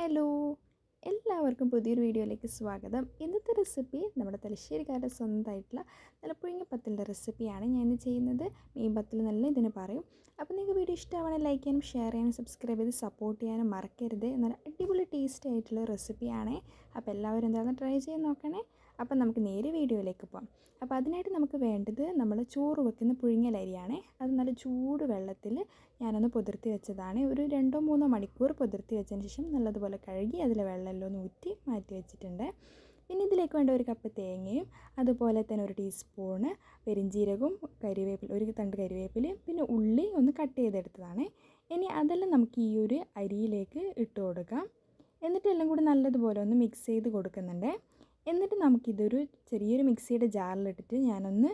Hello എല്ലാവർക്കും പുതിയൊരു വീഡിയോയിലേക്ക് സ്വാഗതം. ഇന്നത്തെ റെസിപ്പി നമ്മുടെ തലശ്ശേരിക്കാരുടെ സ്വന്തമായിട്ടുള്ള നല്ല പത്തലിന്റെ റെസിപ്പിയാണ് ഞാൻ ഇന്ന് ചെയ്യുന്നത്. മീൻ പത്തൽ നല്ല ഇതിന് പറയും. അപ്പോൾ നിങ്ങൾക്ക് വീഡിയോ ഇഷ്ടമാണെങ്കിൽ ലൈക്ക് ചെയ്യാനും ഷെയർ ചെയ്യാനും സബ്സ്ക്രൈബ് ചെയ്ത് സപ്പോർട്ട് ചെയ്യാനും മറക്കരുത്. നല്ല അടിപൊളി ടേസ്റ്റ് ആയിട്ടുള്ള റെസിപ്പിയാണ് അപ്പോൾ എല്ലാവരും എന്തായാലും ട്രൈ ചെയ്ത് നോക്കണേ. അപ്പം നമുക്ക് നേരെ വീഡിയോയിലേക്ക് പോകാം അപ്പോൾ അതിനായിട്ട് നമുക്ക് വേണ്ടത് നമ്മൾ ചോറ് വെക്കുന്ന പുഴുങ്ങലരിയാണ് അത് നല്ല ചൂട് വെള്ളത്തിൽ ഞാനൊന്ന് പുതിർത്തി വെച്ചതാണ്. ഒരു രണ്ടോ മൂന്നോ മണിക്കൂർ പുതിർത്തി വെച്ചതിന് ശേഷം നല്ലതുപോലെ കഴുകി അതിലെ വെള്ളമെല്ലാം ഊറ്റി മാറ്റി വെച്ചിട്ടുണ്ട്. പിന്നെ ഇതിലേക്ക് വേണ്ട ഒരു കപ്പ് തേങ്ങയും അതുപോലെ തന്നെ ഒരു ടീസ്പൂണ് പെരിഞ്ചീരകവും കരിവേപ്പില ഒരു തണ്ട് കരിവേപ്പിലയും പിന്നെ ഉള്ളി ഒന്ന് കട്ട് ചെയ്തെടുത്തതാണ്. ഇനി അതെല്ലാം നമുക്ക് ഈ ഒരു അരിയിലേക്ക് ഇട്ട് കൊടുക്കാം. എന്നിട്ട് എല്ലാം കൂടി നല്ലതുപോലെ ഒന്ന് മിക്സ് ചെയ്ത് കൊടുക്കുന്നുണ്ട്. എന്നിട്ട് നമുക്കിതൊരു ചെറിയൊരു മിക്സിയുടെ ജാറിലിട്ടിട്ട് ഞാനൊന്ന്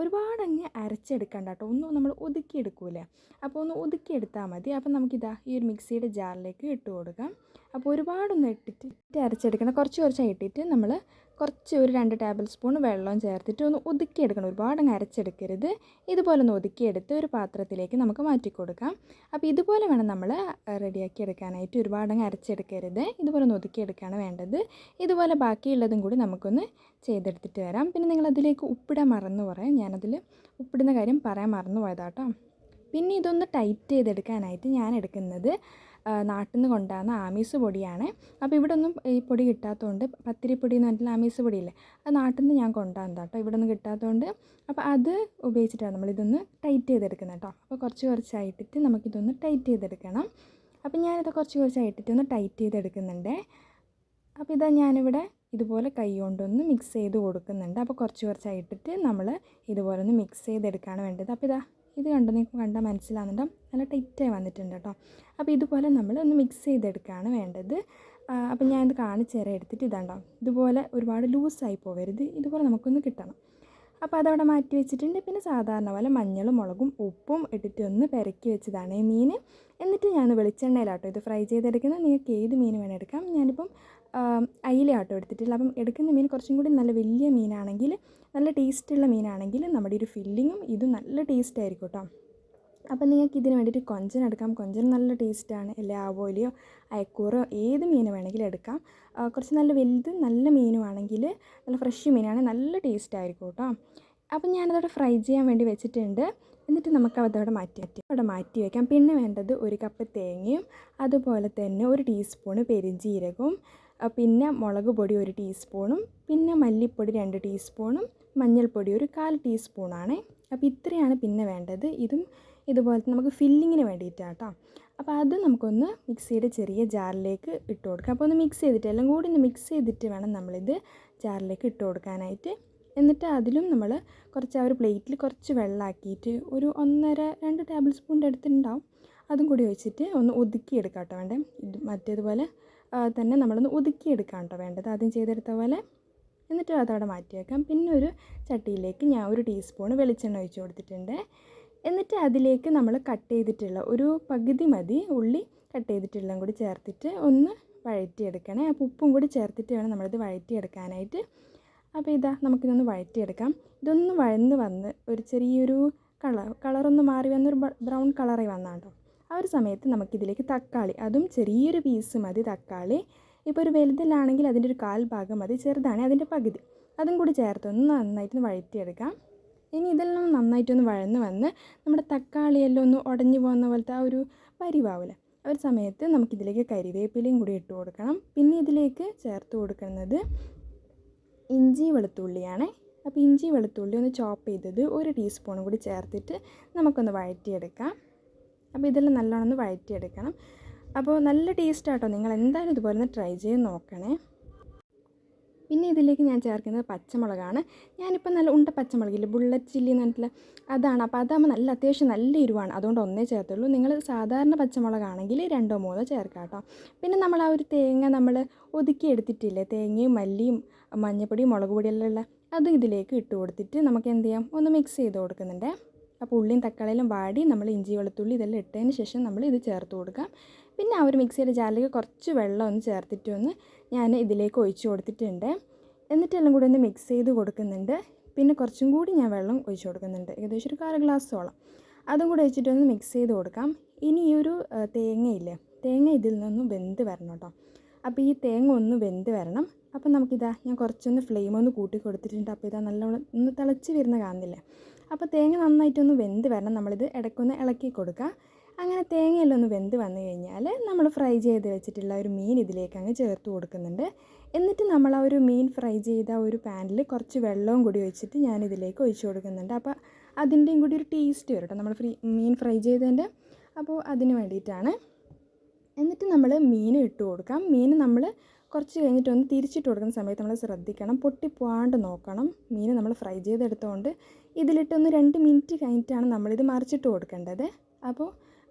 ഒരുപാടങ്ങ് അരച്ചെടുക്കണ്ട കേട്ടോ. ഒന്ന് നമ്മൾ ഒതുക്കിയെടുക്കൂലേ അപ്പോൾ ഒന്ന് ഒതുക്കിയെടുത്താൽ മതി. അപ്പോൾ നമുക്കിതാ ഈ ഒരു മിക്സിയുടെ ജാറിലേക്ക് ഇട്ട് കൊടുക്കാം. അപ്പോൾ ഒരുപാടൊന്ന് ഇട്ടിട്ട് അരച്ചെടുക്കണം. കുറച്ച് കുറച്ചായി ഇട്ടിട്ട് നമ്മൾ കുറച്ച് ഒരു രണ്ട് ടേബിൾ സ്പൂൺ വെള്ളം ചേർത്തിട്ട് ഒന്ന് ഒതുക്കിയെടുക്കണം. ഒരുപാട് അങ്ങ് അരച്ചെടുക്കരുത്. ഇതുപോലെ ഒന്ന് ഒതുക്കിയെടുത്ത് ഒരു പാത്രത്തിലേക്ക് നമുക്ക് മാറ്റി കൊടുക്കാം. അപ്പോൾ ഇതുപോലെ വേണം നമ്മൾ റെഡിയാക്കി എടുക്കാനായിട്ട് ഒരുപാട് അങ്ങ് അരച്ചെടുക്കരുത്. ഇതുപോലെ ഒന്ന് ഒതുക്കിയെടുക്കുകയാണ് വേണ്ടത്. ഇതുപോലെ ബാക്കിയുള്ളതും കൂടി നമുക്കൊന്ന് ചെയ്തെടുത്തിട്ട് വരാം. പിന്നെ നിങ്ങളതിലേക്ക് ഉപ്പിടാൻ മറന്നു പറയാം ഞാനതിൽ ഉപ്പിടുന്ന കാര്യം പറയാൻ മറന്നു പോയതാട്ടോ. പിന്നെ ഇതൊന്ന് ടൈറ്റ് ചെയ്തെടുക്കാനായിട്ട് ഞാൻ എടുക്കുന്നത് നാട്ടിൽ നിന്ന് കൊണ്ടുവന്ന ആമീസ് പൊടിയാണ്. അപ്പോൾ ഇവിടെ ഒന്നും ഈ പൊടി കിട്ടാത്തതുകൊണ്ട് പത്തിരിപ്പൊടി എന്ന് പറഞ്ഞിട്ടുള്ള ആമീസ് പൊടിയില്ലേ അത് നാട്ടിൽ നിന്ന് ഞാൻ കൊണ്ടുവന്നതാണ് കേട്ടോ ഇവിടെ ഒന്നും കിട്ടാത്തതുകൊണ്ട് അപ്പോൾ അത് ഉപയോഗിച്ചിട്ടാണ് നമ്മളിതൊന്ന് ടൈറ്റ് ചെയ്തെടുക്കുന്നത് കേട്ടോ അപ്പോൾ കുറച്ച് കുറച്ചായിട്ടിട്ട് നമുക്കിതൊന്ന് ടൈറ്റ് ചെയ്തെടുക്കണം. അപ്പം ഞാനിത് കുറച്ച് കുറച്ചായിട്ടിട്ട് ഒന്ന് ടൈറ്റ് ചെയ്തെടുക്കുന്നുണ്ട്. അപ്പോൾ ഇതാ ഞാനിവിടെ ഇതുപോലെ കൈ കൊണ്ടൊന്ന് മിക്സ് ചെയ്ത് കൊടുക്കുന്നുണ്ട്. അപ്പോൾ കുറച്ച് കുറച്ചായിട്ടിട്ട് നമ്മൾ ഇതുപോലെ ഒന്ന് മിക്സ് ചെയ്തെടുക്കുകയാണ് വേണ്ടത്. അപ്പോൾ ഇതാ ഇത് കണ്ടോ? നിങ്ങൾക്ക് കണ്ടാൽ മനസ്സിലാകുന്നുണ്ടോ നല്ല ടൈറ്റായി വന്നിട്ടുണ്ട് കേട്ടോ അപ്പോൾ ഇതുപോലെ നമ്മൾ ഒന്ന് മിക്സ് ചെയ്തെടുക്കുകയാണ് വേണ്ടത്. അപ്പോൾ ഞാനിത് കാണിച്ച് തരാം. എടുത്തിട്ട് ഇതാണ്ടോ. ഇതുപോലെ ഒരുപാട് ലൂസായി പോകരുത് ഇതുപോലെ നമുക്കൊന്ന് കിട്ടണം. അപ്പോൾ അതവിടെ മാറ്റി വെച്ചിട്ടുണ്ട്. പിന്നെ സാധാരണ പോലെ മഞ്ഞളും മുളകും ഉപ്പും ഇട്ടിട്ട് ഒന്ന് പെരക്കി വെച്ചതാണ് ഈ മീൻ. എന്നിട്ട് ഞാൻ വെളിച്ചെണ്ണയിലാട്ടോ ഇത് ഫ്രൈ ചെയ്തെടുക്കുന്നത്. നിങ്ങൾക്ക് ഏത് മീൻ വേണമെടുക്കാം ഞാനിപ്പം അയിലയാട്ടോ എടുത്തിട്ടില്ല അപ്പം എടുക്കുന്ന മീൻ കുറച്ചും കൂടി നല്ല വലിയ മീനാണെങ്കിൽ നല്ല ടേസ്റ്റുള്ള മീനാണെങ്കിൽ നമ്മുടെ ഒരു ഫില്ലിങ്ങും ഇത് നല്ല ടേസ്റ്റ് ആയിരിക്കും കേട്ടോ. അപ്പം നിങ്ങൾക്ക് ഇതിന് വേണ്ടിയിട്ട് കൊഞ്ചൻ എടുക്കാം. കൊഞ്ചൻ നല്ല ടേസ്റ്റാണ് അല്ലെ? ആവോലിയോ അയക്കൂറോ ഏത് മീൻ വേണമെങ്കിലും എടുക്കാം. കുറച്ച് നല്ല വലുത് നല്ല മീനുമാണെങ്കിൽ നല്ല ഫ്രഷ് മീനാണ്. നല്ല ടേസ്റ്റ് ആയിരിക്കും കേട്ടോ. അപ്പം ഞാനതവിടെ ഫ്രൈ ചെയ്യാൻ വേണ്ടി വെച്ചിട്ടുണ്ട്. എന്നിട്ട് നമുക്ക് അതവിടെ മാറ്റി മാറ്റി അവിടെ മാറ്റി വയ്ക്കാം പിന്നെ വേണ്ടത് ഒരു കപ്പ് തേങ്ങയും അതുപോലെ തന്നെ ഒരു ടീസ്പൂണ് പെരിഞ്ജീരകവും പിന്നെ മുളക് പൊടി ഒരു ടീസ്പൂണും പിന്നെ മല്ലിപ്പൊടി രണ്ട് ടീസ്പൂണും മഞ്ഞൾപ്പൊടി ഒരു കാൽ ടീസ്പൂണാണ്. അപ്പോൾ ഇത്രയാണ് പിന്നെ വേണ്ടത്. ഇതും ഇതുപോലത്തെ നമുക്ക് ഫില്ലിങ്ങിന് വേണ്ടിയിട്ടാണ് കേട്ടോ അപ്പോൾ അത് നമുക്കൊന്ന് മിക്സിയുടെ ചെറിയ ജാറിലേക്ക് ഇട്ട് കൊടുക്കാം. അപ്പോൾ ഒന്ന് മിക്സ് ചെയ്തിട്ട് എല്ലാം കൂടി ഒന്ന് മിക്സ് ചെയ്തിട്ട് വേണം നമ്മളിത് ജാറിലേക്ക് ഇട്ട് കൊടുക്കാനായിട്ട്. എന്നിട്ട് അതിലും നമ്മൾ കുറച്ച് ആ ഒരു പ്ലേറ്റിൽ കുറച്ച് വെള്ളമാക്കിയിട്ട് ഒരു ഒന്നര രണ്ട് ടേബിൾ സ്പൂണിന്റെ അടുത്തുണ്ടാവും. അതും കൂടി ഒഴിച്ചിട്ട് ഒന്ന് ഒതുക്കിയെടുക്കാം കേട്ടോ വേണ്ടേ. മറ്റേതുപോലെ തന്നെ നമ്മളൊന്ന് ഒതുക്കിയെടുക്കാം കേട്ടോ വേണ്ടത്. ആദ്യം ചെയ്തെടുത്ത പോലെ എന്നിട്ട് അതവിടെ മാറ്റി വെക്കാം പിന്നെ ഒരു ചട്ടിയിലേക്ക് ഞാൻ ഒരു ടീസ്പൂൺ വെളിച്ചെണ്ണ ഒഴിച്ച് കൊടുത്തിട്ടുണ്ട്. എന്നിട്ട് അതിലേക്ക് നമ്മൾ കട്ട് ചെയ്തിട്ടുള്ള ഒരു പകുതി മതി. ഉള്ളി കട്ട് ചെയ്തിട്ടുള്ളതും കൂടി ചേർത്തിട്ട് ഒന്ന് വഴറ്റിയെടുക്കണേ. അപ്പോൾ ഉപ്പും കൂടി ചേർത്തിട്ട് വേണം നമ്മളിത് വഴറ്റിയെടുക്കാനായിട്ട്. അപ്പോൾ ഇതാ നമുക്കിതൊന്ന് വഴറ്റിയെടുക്കാം. ഇതൊന്ന് വഴന്ന് വന്ന് ഒരു ചെറിയൊരു കളർ കളറൊന്ന് മാറി വന്നൊരു ബ്രൗൺ കളറായി വന്നാട്ടോ. ആ ഒരു സമയത്ത് നമുക്കിതിലേക്ക് തക്കാളി അതും ചെറിയൊരു പീസ് മതി തക്കാളി. ഇപ്പോൾ ഒരു വലുതിലാണെങ്കിൽ അതിന്റെ ഒരു കാൽ ഭാഗം മതി ചെറുതാണെങ്കിൽ അതിന്റെ പകുതി. അതും കൂടി ചേർത്തൊന്ന് നന്നായിട്ടൊന്ന് വഴറ്റിയെടുക്കാം. ഇനി ഇതെല്ലാം നന്നായിട്ടൊന്ന് വഴന്ന് വന്ന് നമ്മുടെ തക്കാളിയെല്ലാം ഒന്ന് ഉടഞ്ഞു പോകുന്ന പോലത്തെ ആ ഒരു പരിവാവില്ല ആ ഒരു സമയത്ത് നമുക്കിതിലേക്ക് കരിവേപ്പിലയും കൂടി ഇട്ട് കൊടുക്കണം. പിന്നെ ഇതിലേക്ക് ചേർത്ത് കൊടുക്കുന്നത് ഇഞ്ചി വെളുത്തുള്ളിയാണ്. അപ്പോൾ ഇഞ്ചി വെളുത്തുള്ളി ഒന്ന് ചോപ്പ് ചെയ്തത് ഒരു ടീസ്പൂൺ കൂടി ചേർത്തിട്ട് നമുക്കൊന്ന് വഴറ്റിയെടുക്കാം. അപ്പോൾ ഇതെല്ലാം നല്ലോണം ഒന്ന് വഴറ്റിയെടുക്കണം. അപ്പോൾ നല്ല ടേസ്റ്റ് ആട്ടോ. നിങ്ങൾ എന്തായാലും ഇതുപോലെ ഒന്ന് ട്രൈ ചെയ്ത് നോക്കണേ. പിന്നെ ഇതിലേക്ക് ഞാൻ ചേർക്കുന്നത് പച്ചമുളകാണ്. ഞാനിപ്പോൾ നല്ല ഉണ്ട പച്ചമുളകില്ല ബുള്ളറ്റ് ചില്ലി എന്ന് പറഞ്ഞിട്ടുള്ള അതാണ്. അപ്പോൾ അതാകുമ്പോൾ നല്ല അത്യാവശ്യം നല്ല എരിവാണ്. അതുകൊണ്ട് ഒന്നേ ചേർത്തുള്ളൂ. നിങ്ങൾ സാധാരണ പച്ചമുളകാണെങ്കിൽ രണ്ടോ മൂന്നോ ചേർക്കാം കേട്ടോ. പിന്നെ നമ്മൾ ആ ഒരു തേങ്ങ നമ്മൾ ഒതുക്കി എടുത്തിട്ടില്ലേ തേങ്ങയും മല്ലിയും മഞ്ഞപ്പൊടിയും മുളക് പൊടിയെല്ലാം ഉള്ള അതും ഇതിലേക്ക് ഇട്ട് കൊടുത്തിട്ട് നമുക്ക് എന്ത് ചെയ്യാം? ഒന്ന് മിക്സ് ചെയ്ത് കൊടുക്കുന്നുണ്ട്. അപ്പോൾ ഉള്ളിയും തക്കാളിയിലും വാടി നമ്മൾ ഇഞ്ചി വെളുത്തുള്ളി ഇതെല്ലാം ഇട്ടതിന് ശേഷം നമ്മൾ ഇത് ചേർത്ത് കൊടുക്കാം. പിന്നെ ആ ഒരു മിക്സിയുടെ ജാറിലേക്ക് കുറച്ച് വെള്ളം ഒന്ന് ചേർത്തിട്ട് ഒന്ന് ഞാൻ ഇതിലേക്ക് ഒഴിച്ച് കൊടുത്തിട്ടുണ്ട്. എന്നിട്ട് എല്ലാം കൂടി ഒന്ന് മിക്സ് ചെയ്ത് കൊടുക്കുന്നുണ്ട്. പിന്നെ കുറച്ചും കൂടി ഞാൻ വെള്ളം ഒഴിച്ച് കൊടുക്കുന്നുണ്ട്. ഏകദേശം ഒരു കാൽ ഗ്ലാസ്സോളം. അതും കൂടി ഒന്ന് മിക്സ് ചെയ്ത് കൊടുക്കാം. ഇനി ഈ ഒരു തേങ്ങയില്ലേ? തേങ്ങ ഇതിൽ നിന്നും വെന്ത് വരണം കേട്ടോ. അപ്പോൾ ഈ തേങ്ങ ഒന്ന് വെന്ത് വരണം. അപ്പം നമുക്കിതാ ഞാൻ കുറച്ചൊന്ന് ഫ്ലെയിം ഒന്ന് കൂട്ടി കൊടുത്തിട്ടുണ്ട്. അപ്പോൾ ഇതാ നല്ലോണം ഒന്ന് തിളച്ച് വരുന്ന കാണുന്നില്ലേ? അപ്പോൾ തേങ്ങ നന്നായിട്ടൊന്ന് വെന്ത് വരണം. നമ്മളിത് ഇടയ്ക്കൊന്ന് ഇളക്കി കൊടുക്കുക. അങ്ങനെ തേങ്ങയെല്ലാം ഒന്ന് വെന്ത് വന്നു കഴിഞ്ഞാൽ നമ്മൾ ഫ്രൈ ചെയ്ത് വെച്ചിട്ടുള്ള ഒരു മീൻ ഇതിലേക്ക് അങ്ങ് ചേർത്ത് കൊടുക്കുന്നുണ്ട്. എന്നിട്ട് നമ്മൾ ആ ഒരു മീൻ ഫ്രൈ ചെയ്ത ഒരു പാനിൽ കുറച്ച് വെള്ളവും കൂടി ഒഴിച്ചിട്ട് ഞാൻ ഇതിലേക്ക് ഒഴിച്ചു കൊടുക്കുന്നുണ്ട്. അപ്പോൾ അതിന്റെയും കൂടി ഒരു ടേസ്റ്റ് വരും നമ്മൾ ഫ്രീ മീൻ ഫ്രൈ ചെയ്തതിന്റെ. അപ്പോൾ അതിന് വേണ്ടിയിട്ടാണ്. എന്നിട്ട് നമ്മൾ മീൻ ഇട്ട് കൊടുക്കാം. മീൻ നമ്മൾ കുറച്ച് കഴിഞ്ഞിട്ട് ഒന്ന് തിരിച്ചിട്ട് കൊടുക്കുന്ന സമയത്ത് നമ്മൾ ശ്രദ്ധിക്കണം. പൊട്ടിപ്പോവാണ്ട് നോക്കണം. മീൻ നമ്മൾ ഫ്രൈ ചെയ്തെടുത്തുകൊണ്ട് ഇതിലിട്ടൊന്ന് രണ്ട് മിനിറ്റ് കഴിഞ്ഞിട്ടാണ് നമ്മളിത് മറിച്ചിട്ട് കൊടുക്കേണ്ടത്. അപ്പോൾ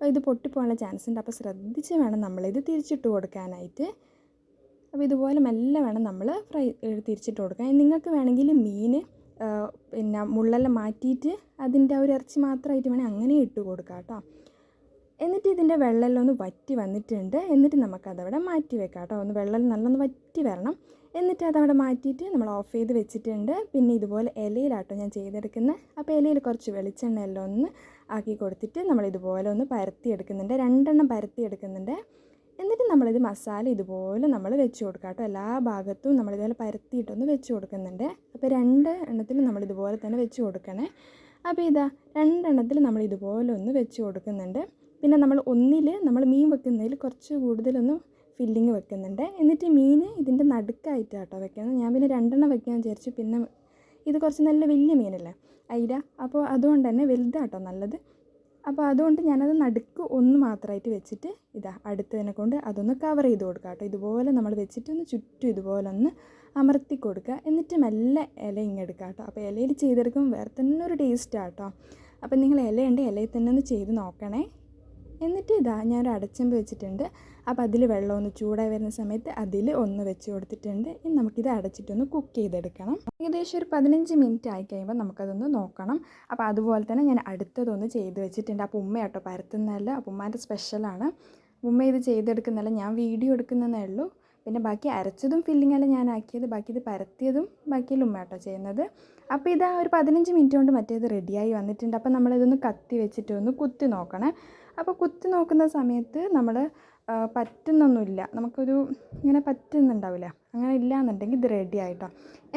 ഇത് പൊട്ടിപ്പോകാനുള്ള ചാൻസ് ഉണ്ട്. അപ്പോൾ ശ്രദ്ധിച്ച് വേണം നമ്മളിത് തിരിച്ചിട്ട് കൊടുക്കാനായിട്ട്. അപ്പോൾ ഇതുപോലെ മെല്ലെ വേണം നമ്മൾ ഫ്രൈ തിരിച്ചിട്ട് കൊടുക്കാൻ. നിങ്ങൾക്ക് വേണമെങ്കിൽ മീൻ പിന്നെ മുള്ളെല്ലാം മാറ്റിയിട്ട് അതിന്റെ ഒരു ഇറച്ചി മാത്രമായിട്ട് വേണമെങ്കിൽ അങ്ങനെ ഇട്ട് കൊടുക്കാം കേട്ടോ. എന്നിട്ട് ഇതിന്റെ വെള്ളമെല്ലാം ഒന്ന് വറ്റി വന്നിട്ടുണ്ട്. എന്നിട്ട് നമുക്കതവിടെ മാറ്റി വെക്കാം കേട്ടോ. ഒന്ന് വെള്ളം നല്ലൊന്ന് വറ്റി വരണം. എന്നിട്ട് അതവിടെ മാറ്റിയിട്ട് നമ്മൾ ഓഫ് ചെയ്ത് വെച്ചിട്ടുണ്ട്. പിന്നെ ഇതുപോലെ ഇലയിലാട്ടോ ഞാൻ ചെയ്തെടുക്കുന്നത്. അപ്പോൾ ഇലയിൽ കുറച്ച് വെളിച്ചെണ്ണ എല്ലാം ഒന്ന് ആക്കി കൊടുത്തിട്ട് നമ്മൾ ഇതുപോലെ ഒന്ന് പരത്തി എടുക്കുന്നുണ്ട്. രണ്ടെണ്ണം പരത്തി എടുക്കുന്നുണ്ട്. എന്നിട്ട് നമ്മളിത് മസാല ഇതുപോലെ നമ്മൾ വെച്ച് കൊടുക്കുക കേട്ടോ. എല്ലാ ഭാഗത്തും നമ്മളിതുപോലെ പരത്തിയിട്ടൊന്ന് വെച്ച് കൊടുക്കുന്നുണ്ട്. അപ്പോൾ രണ്ട് എണ്ണത്തിലും നമ്മളിതുപോലെ തന്നെ വെച്ച് കൊടുക്കണേ. അപ്പോൾ ഇതാ രണ്ടെണ്ണത്തിൽ നമ്മൾ ഇതുപോലെ ഒന്ന് വെച്ച് കൊടുക്കുന്നുണ്ട്. പിന്നെ നമ്മൾ ഒന്നിൽ നമ്മൾ മീൻ വെക്കുന്നതിൽ കുറച്ച് കൂടുതലൊന്ന് ഫില്ലിങ് വെക്കുന്നുണ്ട്. എന്നിട്ട് മീൻ ഇതിന്റെ നടുക്കായിട്ട് കേട്ടോ വെക്കുന്നത്. ഞാൻ പിന്നെ രണ്ടെണ്ണം വെക്കാൻ വിചാരിച്ചു. പിന്നെ ഇത് കുറച്ച് നല്ല വലിയ മീനല്ലേ? അയില. അപ്പോൾ അതുകൊണ്ട് തന്നെ വലുതാട്ടോ നല്ലത്. അപ്പോൾ അതുകൊണ്ട് ഞാനത് നടുക്ക് ഒന്ന് മാത്രമായിട്ട് വെച്ചിട്ട് ഇതാ അടുത്തതിനെ കൊണ്ട് അതൊന്ന് കവർ ചെയ്ത് കൊടുക്കുക കേട്ടോ. ഇതുപോലെ നമ്മൾ വെച്ചിട്ട് ഒന്ന് ചുറ്റും ഇതുപോലെ ഒന്ന് അമർത്തി കൊടുക്കുക. എന്നിട്ട് മെല്ലെ ഇല ഇങ്ങെടുക്കുക കേട്ടോ. അപ്പോൾ ഇലയിൽ ചെയ്തെടുക്കുമ്പോൾ വേറെ തന്നെ ഒരു ടേസ്റ്റാട്ടോ അപ്പോൾ നിങ്ങൾ ഇലയുണ്ട് ഇലയിൽ തന്നെ ഒന്ന് ചെയ്ത് നോക്കണേ. എന്നിട്ട് ഇതാ ഞാനൊരു അടച്ചമ്പ് വെച്ചിട്ടുണ്ട്. അപ്പോൾ അതിൽ വെള്ളം ഒന്ന് ചൂടായി വരുന്ന സമയത്ത് അതിൽ ഒന്ന് വെച്ച് കൊടുത്തിട്ടുണ്ട്. ഇനി നമുക്കിത് അടച്ചിട്ടൊന്ന് കുക്ക് ചെയ്തെടുക്കണം. ഏകദേശം ഒരു പതിനഞ്ച് മിനിറ്റ് ആയി കഴിയുമ്പോൾ നമുക്കതൊന്ന് നോക്കണം. അപ്പോൾ അതുപോലെ തന്നെ ഞാൻ അടുത്തതൊന്ന് ചെയ്ത് വെച്ചിട്ടുണ്ട്. അപ്പോൾ ഉമ്മ കേട്ടോ പരത്തുന്നതല്ല. അപ്പോൾ ഉമ്മാന്റെ സ്പെഷ്യലാണ് ഉമ്മ ഇത് ചെയ്തെടുക്കുന്നതല്ല. ഞാൻ വീഡിയോ എടുക്കുന്നതേ ഉള്ളൂ. പിന്നെ ബാക്കി അരച്ചതും ഫില്ലിംഗ് അല്ല ഞാൻ ആക്കിയത്. ബാക്കി ഇത് പരത്തിയതും ബാക്കി ഉമ്മ കേട്ടോ ചെയ്യുന്നത്. അപ്പോൾ ഇതാ ഒരു പതിനഞ്ച് മിനിറ്റ് കൊണ്ട് മറ്റേത് റെഡിയായി വന്നിട്ടുണ്ട്. അപ്പോൾ നമ്മളിതൊന്ന് കത്തി വെച്ചിട്ട് ഒന്ന് കുത്തി നോക്കണേ. അപ്പോൾ കുത്തി നോക്കുന്ന സമയത്ത് നമ്മൾ പറ്റുന്നൊന്നുമില്ല. നമുക്കൊരു ഇങ്ങനെ പറ്റുന്നുണ്ടാവില്ല. അങ്ങനെ ഇല്ല എന്നുണ്ടെങ്കിൽ ഇത് റെഡി ആയിട്ടോ.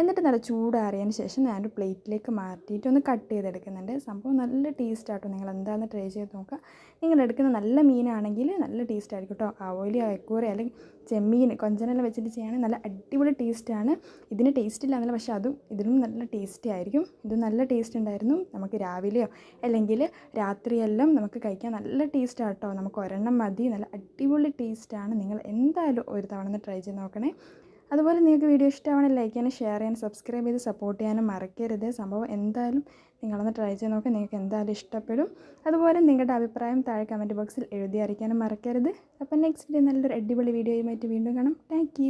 എന്നിട്ട് നല്ല ചൂടാറിയതിന് ശേഷം ഞാനൊരു പ്ലേറ്റിലേക്ക് മാറ്റിയിട്ട് ഒന്ന് കട്ട് ചെയ്തെടുക്കുന്നുണ്ട്. സംഭവം നല്ല ടേസ്റ്റ് ആട്ടോ. നിങ്ങൾ എന്താണെന്ന് ട്രൈ ചെയ്ത് നോക്കുക. നിങ്ങൾ എടുക്കുന്ന നല്ല മീനാണെങ്കിൽ നല്ല ടേസ്റ്റ് ആയിരിക്കും കേട്ടോ അവോലി അയക്കൂറ അല്ലെങ്കിൽ ചെമ്മീൻ കൊഞ്ചനെല്ലാം വെച്ചിട്ട് ചെയ്യുകയാണെങ്കിൽ നല്ല അടിപൊളി ടേസ്റ്റാണ് ഇതിന് ടേസ്റ്റ് ഇല്ല എന്നല്ല പക്ഷേ അതും ഇതിനും നല്ല ടേസ്റ്റി ആയിരിക്കും. ഇത് നല്ല ടേസ്റ്റ് ഉണ്ടായിരുന്നു. നമുക്ക് രാവിലെയോ അല്ലെങ്കിൽ രാത്രിയെല്ലാം നമുക്ക് കഴിക്കാൻ നല്ല ടേസ്റ്റ് ആട്ടോ. നമുക്ക് ഒരെണ്ണം മതി. നല്ല അടിപൊളി ടേസ്റ്റാണ് നിങ്ങൾ എന്തായാലും ഒരു തവണ ഒന്ന് ട്രൈ ചെയ്ത് നോക്കണേ. അതുപോലെ നിങ്ങൾക്ക് വീഡിയോ ഇഷ്ടമാണെങ്കിൽ ലൈക്ക് ചെയ്യാനും ഷെയർ ചെയ്യാനും സബ്സ്ക്രൈബ് ചെയ്ത് സപ്പോർട്ട് ചെയ്യാനും മറക്കരുത്. സംഭവം എന്തായാലും നിങ്ങളൊന്ന് ട്രൈ ചെയ്ത് നോക്കുക നിങ്ങൾക്ക് എന്തായാലും ഇഷ്ടപ്പെടും. അതുപോലെ നിങ്ങളുടെ അഭിപ്രായം താഴെ കമന്റ് ബോക്സിൽ എഴുതി അറിയിക്കാനും മറക്കരുത്. അപ്പം നെക്സ്റ്റ് ഡേ നല്ലൊരു അടിപൊളി വീഡിയോയുമായിട്ട് വീണ്ടും കാണാം. താങ്ക്